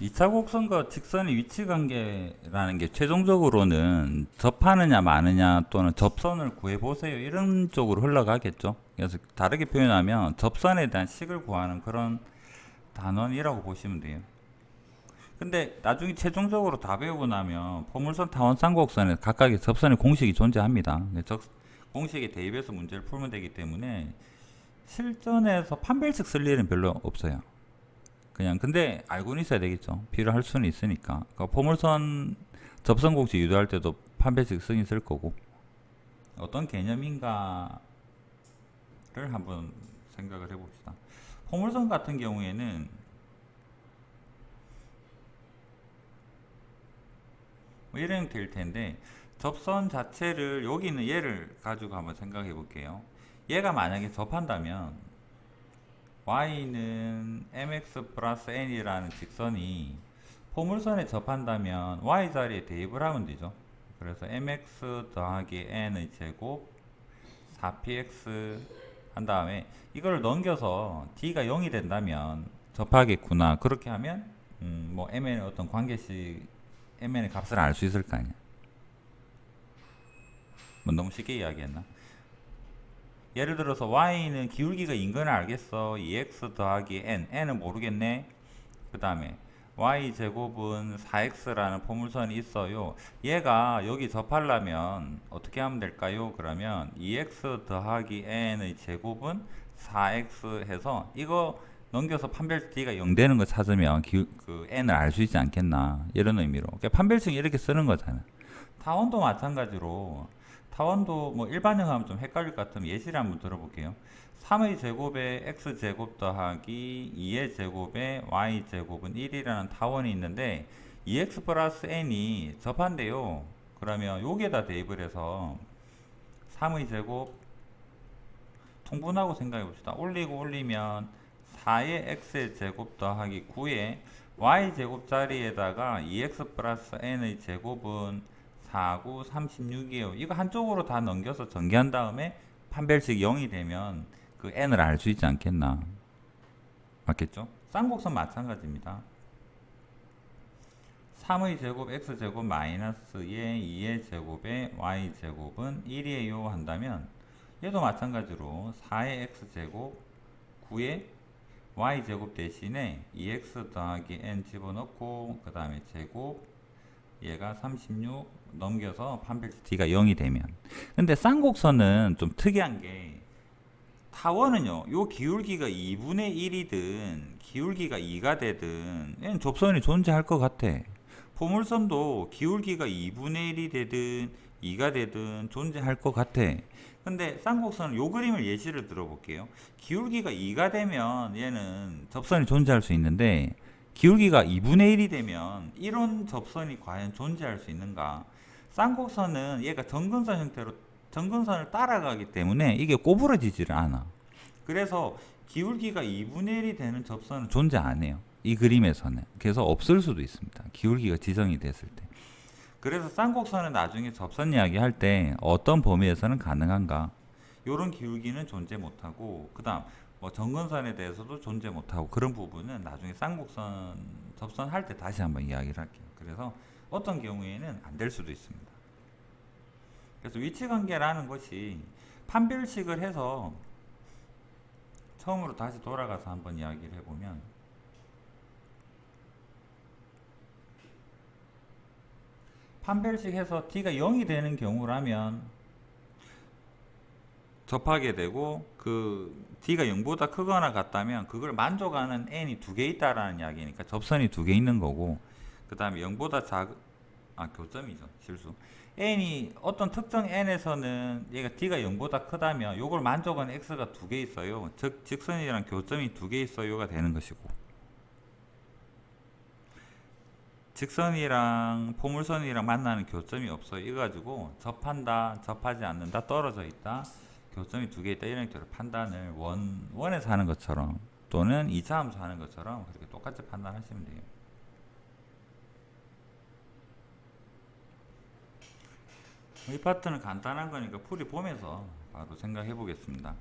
2차 곡선과 직선의 위치 관계라는 게 최종적으로는 접하느냐 마느냐 또는 접선을 구해 보세요 이런 쪽으로 흘러가겠죠. 그래서 다르게 표현하면 접선에 대한 식을 구하는 그런 단원이라고 보시면 돼요. 근데 나중에 최종적으로 다 배우고 나면 포물선 타원 쌍곡선에 각각의 접선의 공식이 존재합니다. 적, 공식에 대입해서 문제를 풀면 되기 때문에 실전에서 판별식 쓸 일은 별로 없어요. 그냥 근데 알고는 있어야 되겠죠. 필요할 수는 있으니까. 그러니까 포물선 접선 공식 유도할 때도 판별식 쓰긴 쓸 거고 어떤 개념인가를 한번 생각을 해봅시다. 포물선 같은 경우에는 뭐 이런 될 텐데 접선 자체를 여기 있는 얘를 가지고 한번 생각해 볼게요. 얘가 만약에 접한다면 y는 mx 플러스 n이라는 직선이 포물선에 접한다면 y 자리에 대입을 하면 되죠. 그래서 mx 더하기 n의 제곱 4px 한 다음에 이걸 넘겨서 d가 0이 된다면 접하겠구나. 그렇게 하면 음, 뭐 mn의 어떤 관계식 mn의 값을 알 수 있을 거 아니야. 뭐 너무 쉽게 이야기했나? 예를 들어서 y는 기울기가 인근을 알겠어. 2x 더하기 n. n은 모르겠네. 그 다음에 y 제곱은 4x라는 포물선이 있어요. 얘가 여기 접하려면 어떻게 하면 될까요? 그러면 2x 더하기 n의 제곱은 4x 해서 이거 넘겨서 판별 d가 0 되는 거 찾으면 기, 그 n을 알 수 있지 않겠나 이런 의미로 그러니까 판별식 이렇게 쓰는 거잖아. 타원도 마찬가지로 타원도 뭐 일반형 하면 좀 헷갈릴 것 같으면 예시를 한번 들어볼게요. 3의 제곱에 x 제곱 더하기 2의 제곱에 y 제곱은 1이라는 타원이 있는데 2x 플러스 n이 접한대요. 그러면 여기에다 대입을 해서 3의 제곱 통분하고 생각해 봅시다. 올리고 올리면 4의 x의 제곱 더하기 9의 y 제곱 자리에다가 2x 플러스 n의 제곱은 4, 9, 36이에요. 이거 한쪽으로 다 넘겨서 전개한 다음에 판별식 0이 되면 그 n을 알 수 있지 않겠나. 맞겠죠? 쌍곡선 마찬가지입니다. 3의 제곱 x제곱 마이너스의 2의 제곱에 y제곱은 1이에요 한다면 얘도 마찬가지로 4의 x제곱 9의 y제곱 대신에 2x 더하기 n 집어넣고 그 다음에 제곱 얘가 36 넘겨서 d가 0이 되면. 근데 쌍곡선은 좀 특이한 게 타원은요 요 기울기가 2분의 1이든 기울기가 2가 되든 얘는 접선이 존재할 것 같아. 포물선도 기울기가 2분의 1이 되든 2가 되든 존재할 것 같아. 근데 쌍곡선은 요 그림을 예시를 들어볼게요. 기울기가 2가 되면 얘는 접선이 존재할 수 있는데 기울기가 2분의 1이 되면 이런 접선이 과연 존재할 수 있는가? 쌍곡선은 얘가 정근선 형태로 정근선을 따라가기 때문에 이게 꼬부러지지를 않아. 그래서 기울기가 2분의 1이 되는 접선은 존재 안 해요. 이 그림에서는. 그래서 없을 수도 있습니다. 기울기가 지정이 됐을 때. 그래서 쌍곡선은 나중에 접선 이야기 할 때 어떤 범위에서는 가능한가? 요런 기울기는 존재 못하고 그 다음 뭐 정근선에 대해서도 존재 못하고 그런 부분은 나중에 쌍곡선 접선할 때 다시 한번 이야기를 할게요. 그래서 어떤 경우에는 안 될 수도 있습니다. 그래서 위치관계라는 것이 판별식을 해서 처음으로 다시 돌아가서 한번 이야기를 해보면 판별식 해서 t가 0이 되는 경우라면 접하게 되고 그 d가 0보다 크거나 같다면 그걸 만족하는 n이 두 개 있다라는 이야기니까 접선이 두 개 있는 거고 그 다음에 0보다 작, 아 교점이죠 실수. N이 어떤 특정 n에서는 얘가 d가 0보다 크다면 요걸 만족하는 x가 두 개 있어요. 즉 직선이랑 교점이 두 개 있어요가 되는 것이고. 직선이랑 포물선이랑 만나는 교점이 없어요. 이거 가지고 접한다 접하지 않는다 떨어져 있다 교점이 두개 있다 이런 식으로 판단을 원, 원에서 하는 것처럼 또는 2차 함수 하는 것처럼 그렇게 똑같이 판단하시면 돼요. 이 파트는 간단한 거니까 풀이 보면서 바로 생각해 보겠습니다.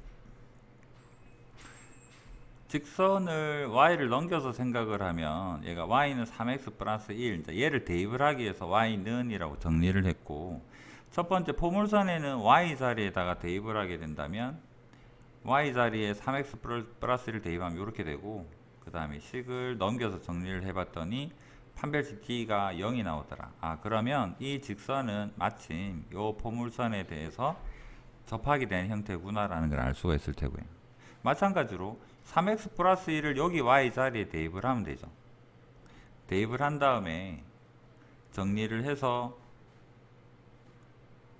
직선을 y를 넘겨서 생각을 하면 얘가 y는 3x 플러스 1 이제 얘를 대입을 하기 위해서 y는 이라고 정리를 했고 첫 번째 포물선에는 y 자리에다가 대입을 하게 된다면 y 자리에 3x 플러- 플러스 1을 대입하면 이렇게 되고 그 다음에 식을 넘겨서 정리를 해봤더니 판별식 d가 0이 나오더라 아 그러면 이 직선은 마침 요 포물선에 대해서 접하게 된 형태구나라는 걸 알 수가 있을 테고요 마찬가지로 3x 플러스 1을 여기 y 자리에 대입을 하면 되죠. 대입을 한 다음에 정리를 해서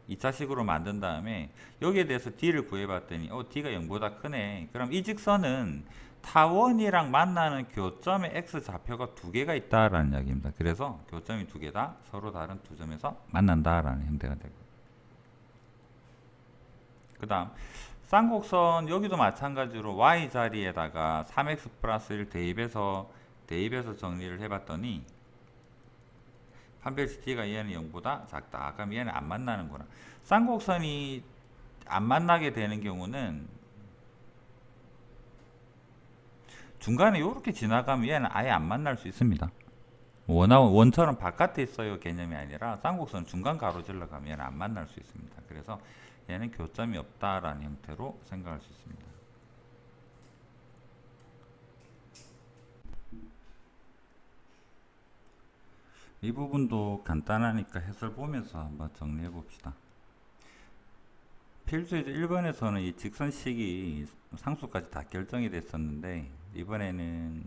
2차식으로 만든 다음에 여기에 대해서 d를 구해봤더니 어 d가 0보다 크네. 그럼 이 직선은 타원이랑 만나는 교점의 x 좌표가 두 개가 있다라는 이야기입니다. 그래서 교점이 두 개다 서로 다른 두 점에서 만난다라는 형태가 되고. 그다음 쌍곡선 여기도 마찬가지로 y 자리에다가 3x 플러스 1 대입해서 대입해서 정리를 해봤더니 d가 얘는 0보다 작다. 그럼 얘는 안 만나는구나. 쌍곡선이 안 만나게 되는 경우는 중간에 이렇게 지나가면 얘는 아예 안 만날 수 있습니다. 원하, 원처럼 바깥에 있어요 개념이 아니라 쌍곡선 중간 가로질러 가면 안 만날 수 있습니다. 그래서 얘는 교점이 없다라는 형태로 생각할 수 있습니다. 이 부분도 간단하니까 해설 보면서 한번 정리해 봅시다. 필수에서 1번에서는 이 직선식이 상수까지 다 결정이 됐었는데 이번에는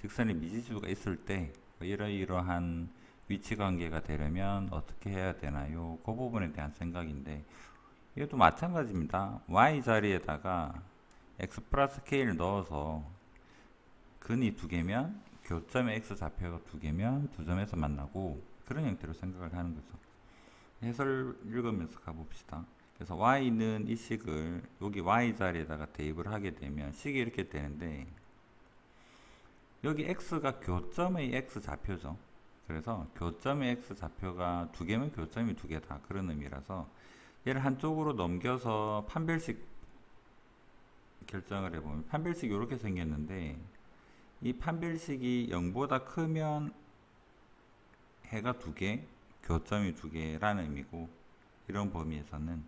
직선의 미지수가 있을 때 이러이러한 위치 관계가 되려면 어떻게 해야 되나요? 그 부분에 대한 생각인데 이것도 마찬가지입니다. y 자리에다가 x 플러스 k를 넣어서 근이 두 개면 교점의 x 좌표가 두 개면 두 점에서 만나고 그런 형태로 생각을 하는 거죠. 해설 읽으면서 가봅시다. 그래서 y는 이 식을 여기 y 자리에다가 대입을 하게 되면 식이 이렇게 되는데 여기 x가 교점의 x 좌표죠. 그래서 교점의 x 좌표가 두 개면 교점이 두 개다 그런 의미라서 얘를 한쪽으로 넘겨서 판별식 결정을 해보면 판별식이 이렇게 생겼는데 이 판별식이 0보다 크면 해가 두 개, 교점이 두 개라는 의미고 이런 범위에서는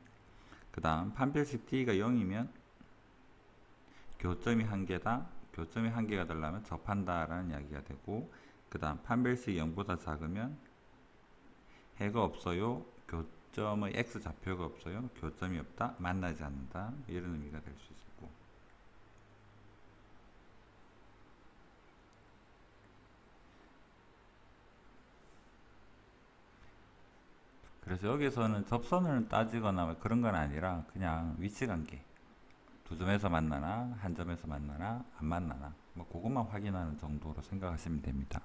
그 다음 판별식 d가 0이면 교점이 한 개다, 교점이 한 개가 되려면 접한다라는 이야기가 되고 그 다음 판별식 0보다 작으면 해가 없어요, 교점의 x 좌표가 없어요, 교점이 없다, 만나지 않는다 이런 의미가 될 수 있고 그래서 여기서는 접선을 따지거나 뭐 그런 건 아니라 그냥 위치 관계 두 점에서 만나나 한 점에서 만나나 안 만나나 뭐 그것만 확인하는 정도로 생각하시면 됩니다.